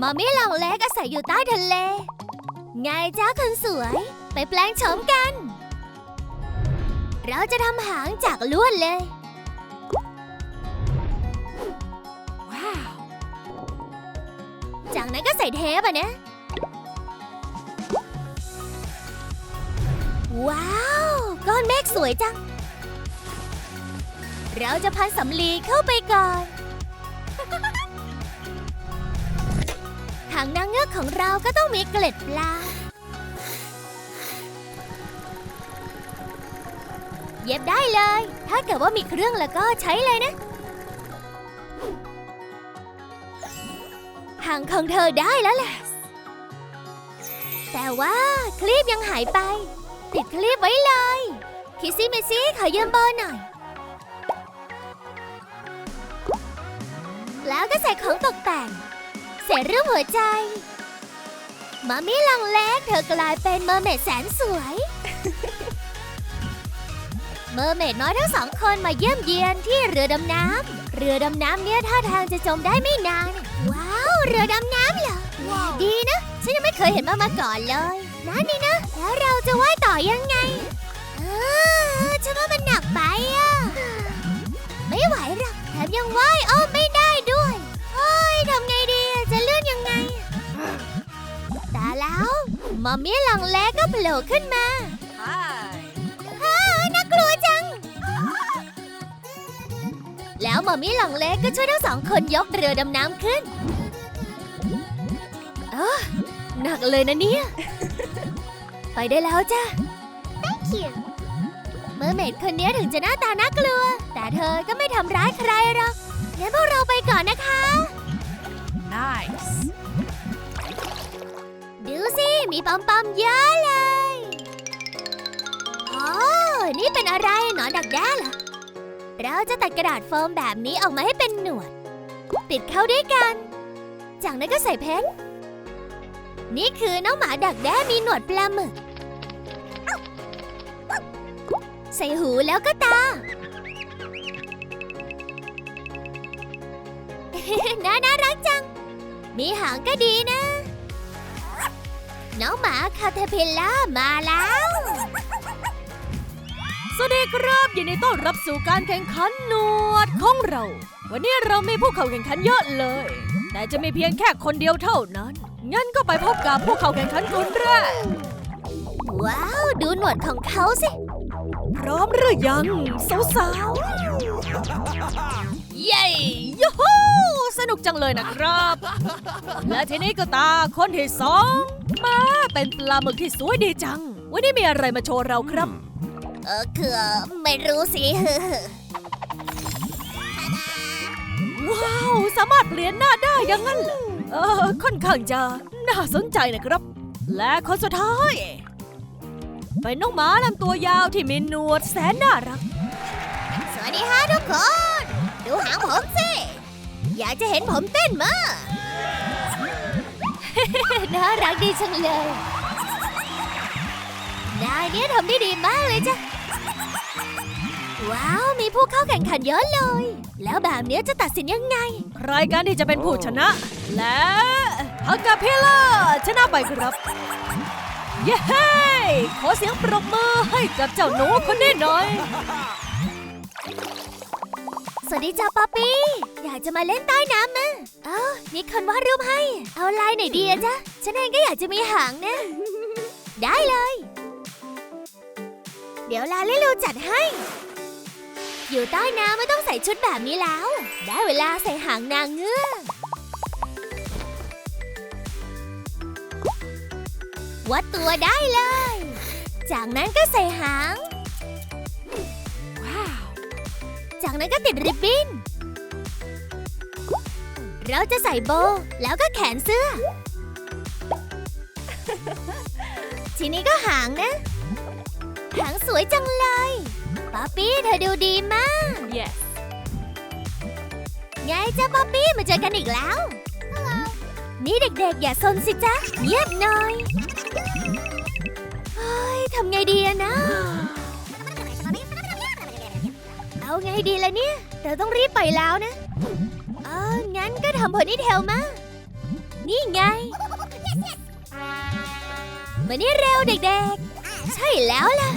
มอมมี่ลองเล็กอาศัยอยู่ใต้ทะเล ไงจ้าคนสวย ไปแปลงโฉมกัน เราจะทำหางจากลวดเลย ว้าว จากนั้นก็ใส่เทปอะนะ ว้าว ก้อนเมฆสวยจัง เราจะพันสำลีเข้าไปก่อนางนางเงือกของเราก็ต้องมีเกล็ดปลา เย็บได้เลย ถ้าเกิดว่ามีเครื่องแล้วก็ใช้เลยนะ หางของเธอได้แล้วแหละ แต่ว่าคลีปยังหายไป ติดคลีปไว้เลย คิซี่เมซี่ขอยืมเบอร์หน่อย แล้วก็ใส่ของตกแต่ง เสร็จรูปหัวใจมามี่ลังเล็กเธอกลายเป็นเมอร์เมดแสนสวย เมอร์เมดน้อยทั้งสองคนมาเยี่ยมเยียนที่เรือดำน้ำเรือดำน้ำเนี่ยท่าทางจะจมได้ไม่นาน ว้าว เรือดำน้ำเหรอว้าวดีนะ ฉันยังไม่เคยเห็นมามาก่อนเลยนั่นนี่นะ แล้วเราจะว่ายต่อยังไง เออฉันว่ามันหนักไปอะไม่ไหวหรอกแถมยังว่ายอ้อมไม่ได้ มอมมี่หลังเล็กก็โผล่ขึ้นมา Hi. ฮ่าน่ากลัวจัง แล้วหมอมี่หลังเล็กก็ช่วยทั้งสองคนยกเรือดำน้ำขึ้นเออหนักเลยนะเนี่ย ไปได้แล้วจ้ะ Thank you เมอร์เมดคนนี้ถึงจะหน้าตาน่ากลัว แต่เธอก็ไม่ทำร้ายใครหรอกงั้นพวกเราไปก่อนนะคะ ปอมปอมๆเยอะเลยอ๋อนี่เป็นอะไรหนอนดักแด้เหรอ เราจะตัดกระดาษโฟมแบบนี้ออกมาให้เป็นหนวด ติดเข้าด้วยกัน จากนั้นก็ใส่เพชรนี่คือน้องหมาดักแด้มีหนวดปลาหมึก ใส่หูแล้วก็ตา น่าน่ารักจัง มีหางก็ดีนะ น้องหมาคาเทพิลล่ามาแล้ว สวัสดีครับยินดีต้อนรับสู่การแข่งขันหนวดของเรา วันนี้เรามีผู้เข้าแข่งขันเยอะเลย แต่จะมีเพียงแค่คนเดียวเท่านั้น งั้นก็ไปพบกับผู้เข้าแข่งขันคนแรก ว้าว ดูหนวดของเขาสิ พร้อมหรือยัง สาวๆ เย้ยูฮูสนุกจังเลยนะครับ และทีนี้ก็ตาคนที่สอง มาเป็นปลาหมึกที่สวยดีจัง วันนี้มีอะไรมาโชว์เราครับ เออคือไม่รู้สิ ว้าว สามารถเปลี่ยนหน้าได้อยังงั้นเหรอเออค่อนข้างจะน่าสนใจนะครับ และคนสุดท้ายเป็นน้องหมาลำตัวยาวที่มีหนวดแสนน่ารัก สวัสดีฮะทุกคน ดูหางผมสิ อยากจะเห็นผมเต้นมา น่ารักดีจังเลยนายเนี่ยทำได้ดีมากเลยจ้ะ ว้าว มีผู้เข้าแข่งขันเยอะเลย แล้วแบบเนี้ยจะตัดสินยังไง ใครกันที่จะเป็นผู้ชนะ และฮักกาเพล่าชนะไปครับ เย้ขอเสียงปรบมือให้กับเจ้าหนูคนนี้หน่อย สวัสดีจ้าป๊อปปี้ อยากจะมาเล่นใต้น้ำนะ เอ้ามีคนวาดรูปให้ เอาลายไหนดีอะจ๊ะ ฉันเองก็อยากจะมีหางนะ ได้เลย เดี๋ยวลาลิลูจัดให้ อยู่ใต้น้ำไม่ต้องใส่ชุดแบบนี้แล้ว ได้เวลาใส่หางนางเงือกวัดตัวได้เลย จากนั้นก็ใส่หาง จากนั้นก็ติดริบบิ้น เราจะใส่โบว์แล้วก็แขนเสื้อ ทีนี้ก็หางนะ หางสวยจังเลยป๊อปปี้เธอดูดีมาก yes ไงจ้าป๊อปปี้มาเจอกันอีกแล้วนี่เด็กๆ อย่าซนสิจ๊ะเงียบหน่อยเฮ้ยทำไงดีอะนะ ไงดีล่ะเนี่ย เราต้องรีบไปแล้วนะ เอองั้นก็ทำพอนี่เทลมา นี่ไง มานี่เร็วเด็กๆ ใช่แล้วล่ะ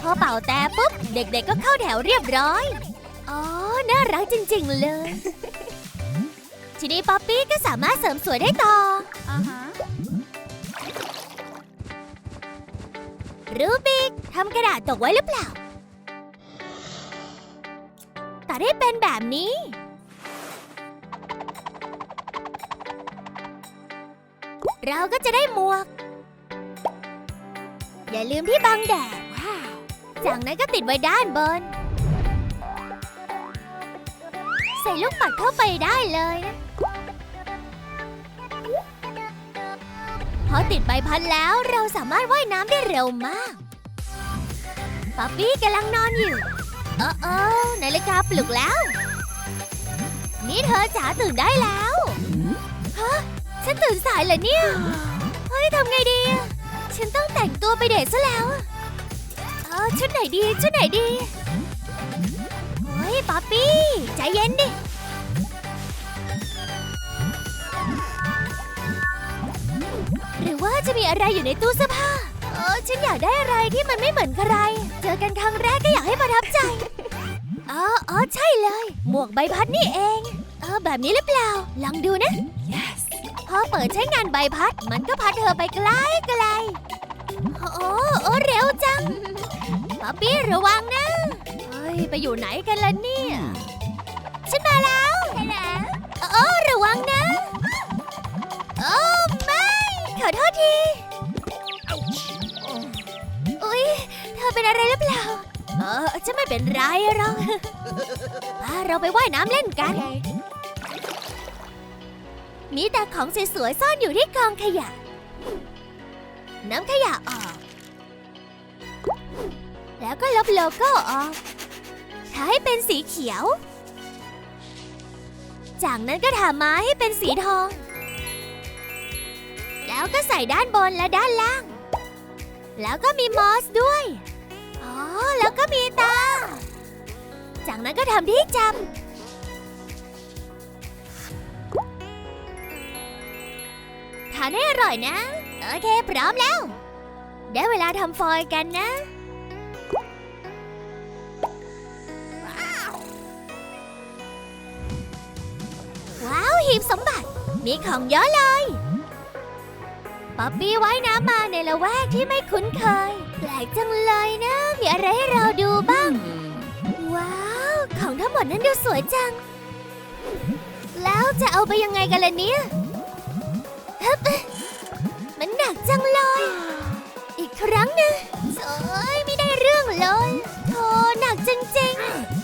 พอเป่าแต่ปุ๊บ เด็กๆก็เข้าแถวเรียบร้อย อ๋อ น่ารักจริงๆเลย ทีนี้ป๊อปปี้ก็สามารถเสริมสวยได้ต่อ รูบิกทำกระดาษตกไว้หรือเปล่า ตัดให้เป็นแบบนี้ เราก็จะได้หมวก อย่าลืมที่บังแดดจากนั้นก็ติดไว้ด้านบน ใส่ลูกปัดเข้าไปได้เลยพอติดใบพัดแล้วเราสามารถว่ายน้ำได้เร็วมากป๊อปปี้กำลังนอนอยู่ เออเออนาฬิกาปลุกแล้ว นี่เธอจ๋าตื่นได้แล้ว ฮะ ฉันตื่นสายเหรอเนี่ย เฮ้ยทำไงดี ฉันต้องแต่งตัวไปเดทซะแล้วเออชุดไหนดี ชุดไหนดี เฮ้ยป๊อปปี้ใจเย็นดิ หรือว่าจะมีอะไรอยู่ในตู้เสื้อผ้า เออฉันอยากได้อะไรที่มันไม่เหมือนใคร เจอกันครั้งแรกก็อยากให้ประทับใจอ๋ออ๋อใช่เลย หมวกใบพัดนี่เองเออแบบนี้หรือเปล่า ลองดูนะ yes พอเปิดใช้งานใบพัด มันก็พัดเธอไปไกลไกลโอ้โอ้เร็วจังป๊อปปี้ระวังนะเฮ้ยไปอยู่ไหนกันล่ะเนี่ย ฉันมาแล้วโอ้ระวังนะ โอ้ไม่ขอโทษที อเป็นอะไรหรือเปล่า เออฉันไม่เป็นไรหรอกอะเราไปว่ายน้ำเล่นกัน มีแต่ของสวยๆซ่อนอยู่ที่กองขยะ น้ำขยะออก แล้วก็ลบโลโก้ออกทาให้เป็นสีเขียว จากนั้นก็ทาไม้ให้เป็นสีทอง แล้วก็ใส่ด้านบนและด้านล่างแล้วก็มีมอสด้วยอ๋อ แล้วก็มีตา จากนั้นก็ทำที่จำทานให้อร่อยนะ โอเค พร้อมแล้ว ได้เวลาทำฟอยกันนะว้าวหีบสมบัติมีของเยอะเลยป๊อปปี้ไว่ายน้ำมาในละแวกที่ไม่คุ้นเคย แปลกจังเลยนะ มีอะไรให้เราดูบ้าง ว้าว ของทั้งหมดนั้นดูสวยจัง แล้วจะเอาไปยังไงกันล่ะเนี่ยฮึบมันหนักจังเลย อีกครั้งหนึงโอ้ยไม่ได้เรื่องเลยโธ่หนักจริง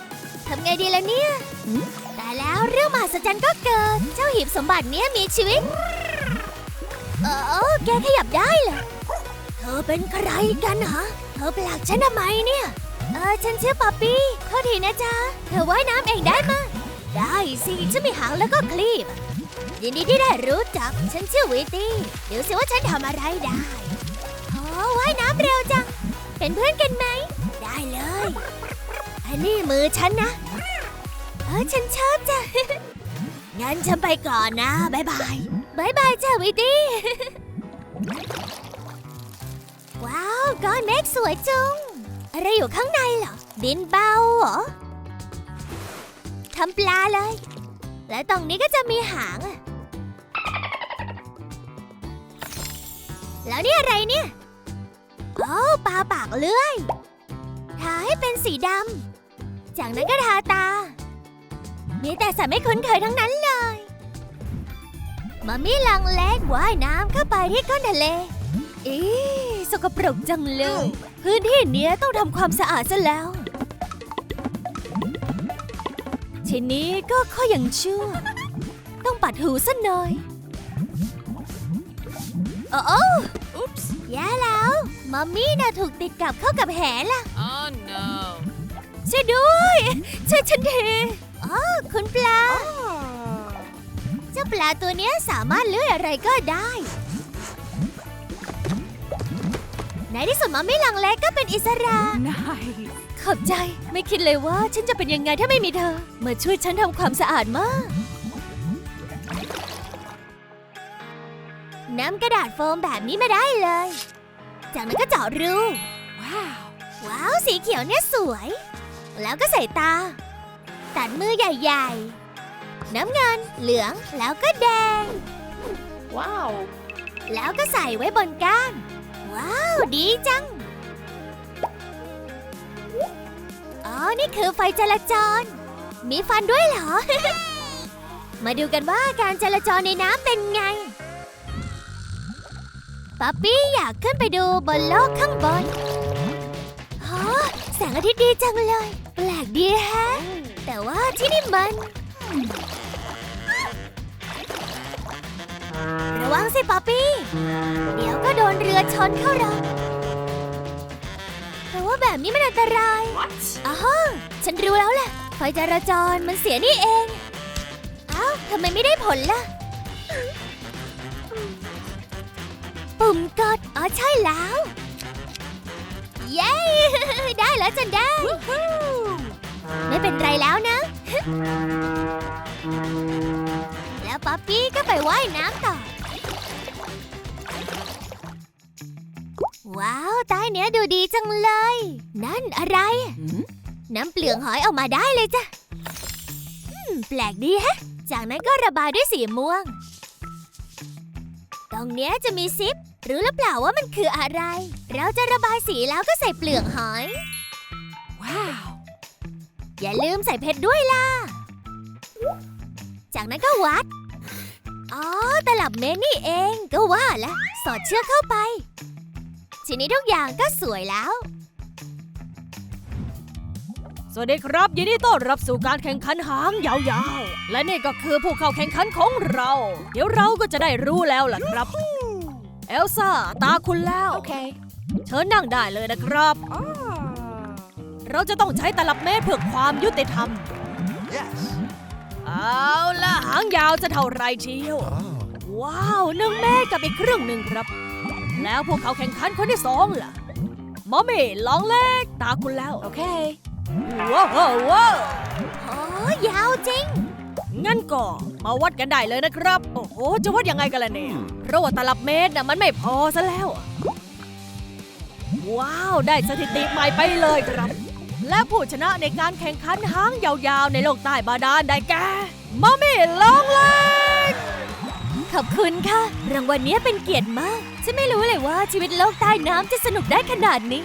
ๆทำไงดีล่ะเนี่ย แต่แล้วเรื่องมหัศจรรย์ก็เกิด เจ้าหีบสมบัติเนี้ยมีชีวิตเออแกขยับได้เหรอ เธอเป็นใครกันฮะ เธอผลักฉันทำไมเนี่ย เออฉันชื่อป๊อปปี้โทษทีนะจ๊ะ เธอว่ายน้ำเองได้มะได้สิฉันมีหางแล้วก็คลีบยินดีที่ได้รู้จัก ฉันชื่อวิตตี้ เดี๋ยวสิว่าฉันทำอะไรได้โอ้ว่ายน้ำเร็วจัง เป็นเพื่อนกันไหม ได้เลยอันนี้มือฉันนะ เออฉันชอบจ้ะ งั้นฉันไปก่อนนะ บ๊ายบายบายบายจ้าวิตตี้ ก้อนเมฆสวยจุงอะไรอยู่ข้างในเหรอ ดินเบาเหรอทำปลาเลย และตรงนี้ก็จะมีหาง แล้วนี่อะไรเนี่ยโอ้ปลาปากเลื่อยทาให้เป็นสีดำ จากนั้นก็ทาตา มีแต่สัตว์ไม่คุ้นเคยทั้งนั้นเลยมามี่ลังเล็กว่ายน้ำเข้าไปที่ก้นทะเล อี กปรกจังเลย พื้นที่เนี้ยต้องทำความสะอาดซะแล้ว ทีนี้ก็ข้อยังชั่ว ต้องปัดหูซะหน่อย โอ้โอ้อุ๊ปส์แย่แล้วมัมมี่น่ะถูกติดกับเข้ากับแหล่ะ Oh no. ช่วยด้วยช่วยฉันทีอ๋อคุณปลา เจ้าปลาตัวเนี้ยสามารถเลื่อยอะไรก็ได้ ในที่สุดมัมมี่ลังเล็กก็เป็นอิสระ nice ขอบใจ ไม่คิดเลยว่าฉันจะเป็นยังไงถ้าไม่มีเธอ มาช่วยฉันทำความสะอาดมากนำกระดาษโฟมแบบนี้มาได้เลย จากนั้นก็เจาะรูว้าวว้าวสีเขียวเนี่ยสวย แล้วก็ใส่ตา ตัดมือใหญ่ๆ น้ำเงินเหลืองแล้วก็แดงว้าวแล้วก็ใส่ไว้บนก้าน ว้าว ดีจัง อ๋อ นี่คือไฟจราจร มีฟันด้วยเหรอ มาดูกันว่าการจราจรในน้ำเป็นไง ป๊อปปี้อยากขึ้นไปดูบนโลกข้างบนฮะแสงอาทิตย์ดีจังเลย แปลกดีแฮะ แต่ว่าที่นี่มัน ระวังสิป๊อปปี้ เดี๋ยวก็โดนเรือชนเข้าเราแต่ว่าแบบนี้มันอันตราย what อ๋อฉันรู้แล้วแหละ ไฟจราจรมันเสียนี่เองเอ้าทำไมไม่ได้ผลล่ะ ปุ่มกด อ๋อใช่แล้ว เย้ ได้แล้วจนได้ ไม่เป็นไรแล้วนะแล้ว ป๊อปปี้ก็ไปว่ายน้ำต่อ ว้าวใต้เนี้ยดูดีจังเลย นั่นอะไร น้ำเปลือกหอยออกมาได้เลยจ้ะอืมแปลกดีฮะ จากนั้นก็ระบายด้วยสีม่วง ตรงเนี้ยจะมีซิป รู้หรือเปล่าว่ามันคืออะไร เราจะระบายสีแล้วก็ใส่เปลือกหอย ว้าว อย่าลืมใส่เพชรด้วยล่ะ จากนั้นก็วัดอ๋อ ตลับเมตรนี่เองก็ว่าแล้วสอดเชือกเข้าไป ทีนี้ทุกอย่างก็สวยแล้ว สวัสดีครับยินดีต้อนรับสู่การแข่งขันหางยาวๆ และนี่ก็คือผู้เข้าแข่งขันของเรา เดี๋ยวเราก็จะได้รู้แล้วล่ะครับ เอลซ่าตาคุณแล้ว okay เชิญนั่งได้เลยนะครับ เราจะต้องใช้ตลับเมตรเพื่อความยุติธรรม Yes. เอาละหางยาวจะเท่าไรเชียว Oh. ว้าวหนึ่งเมตรกับอีกครึ่งหนึ่งครับ แล้วพวกเขาแข่งขันคนที่สองล่ะมอมมี่ลองเล็กตาคุณแล้ว โอเคว้าวว้าวว้าวโอ้ยาวจริง งั้นก็มาวัดกันได้เลยนะครับ โอ้โห จะวัดยังไงกันล่ะเนี่ย เพราะว่าตลับเมตรน่ะมันไม่พอซะแล้ว ว้าว ได้สถิติใหม่ไปเลยครับ และผู้ชนะในการแข่งขันหางยาวๆ ในโลกใต้บาดาลได้แก่มอมมี่ลองเล็ก ขอบคุณค่ะ รางวัลเนี้ยเป็นเกียรติมาก ฉันไม่รู้เลยว่าชีวิตโลกใต้น้ำจะสนุกได้ขนาดนี้